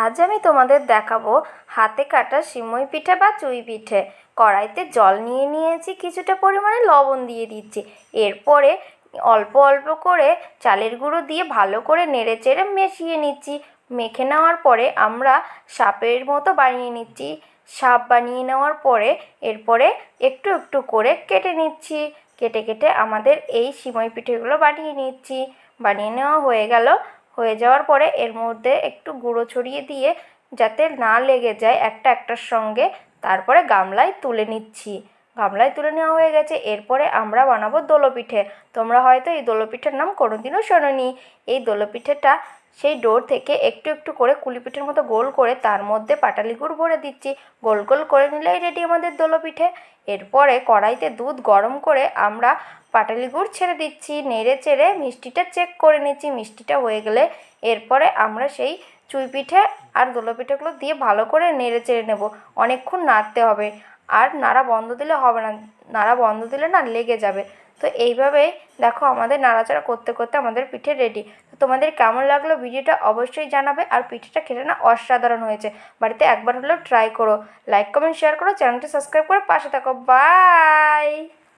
আজ আমি তোমাদের দেখাবো হাতে কাটা সিমই পিঠে বা চুই পিঠে। কড়াইতে জল নিয়ে নিয়েছি, কিছুটা পরিমাণে লবণ দিয়ে দিচ্ছি। এরপরে অল্প অল্প করে চালের গুঁড়ো দিয়ে ভালো করে নেড়ে চেড়ে মিশিয়ে নিচ্ছি। মেখে নেওয়ার পরে আমরা সাপের মতো বানিয়ে নিচ্ছি। সাপ বানিয়ে নেওয়ার পরে এরপরে একটু একটু করে কেটে নিচ্ছি। কেটে কেটে আমাদের এই সিমই পিঠেগুলো বানিয়ে নিচ্ছি। বানিয়ে নেওয়া হয়ে গেল। হয়ে যাওয়ার পরে এর মধ্যে একটু গুঁড়ো ছড়িয়ে দিয়ে যাতে না লেগে যায় একটা একটার সঙ্গে, তারপরে গামলায় তুলে নিচ্ছি। গামলায় তুলে নেওয়া হয়ে গেছে। এরপরে আমরা বানাবো দোলো পিঠে তোমরা হয়তো এই দোলো পিঠের নাম কোনোদিনও শোনোনি। এই দোলো পিঠেটা সেই ডোর থেকে একটু একটু করে কুলি পিঠের মতো গোল করে তার মধ্যে পাটালি গুড় ভরে দিচ্ছি। গোল গোল করে নিলেই রেডি আমাদের দোলো পিঠে এরপরে কড়াইতে দুধ গরম করে আমরা পাটালি গুড় ছেড়ে দিচ্ছি। নেড়ে চেড়ে মিষ্টিটা চেক করে নিচ্ছি। মিষ্টিটা হয়ে গেলে এরপরে আমরা সেই চুই পিঠে আর দোলো পিঠেগুলো দিয়ে ভালো করে নেড়ে চেড়ে নেব। অনেকক্ষণ নাড়তে হবে। আর নাড়া বন্ধ দিলে হবে না, নাড়া বন্ধ দিলে না লেগে যাবে। তো এইভাবে দেখো আমাদের নাড়াচাড়া করতে করতে আমাদের পিঠে রেডি তো তোমাদের কেমন লাগল ভিডিওটা অবশ্যই জানাবে আর পিঠেটা খেতে না অসাধারণ হয়েছে। বাড়িতে একবার হলেও ট্রাই করো। লাইক কমেন্ট শেয়ার করো, চ্যানেলটি সাবস্ক্রাইব করে পাশে থাকো। বাই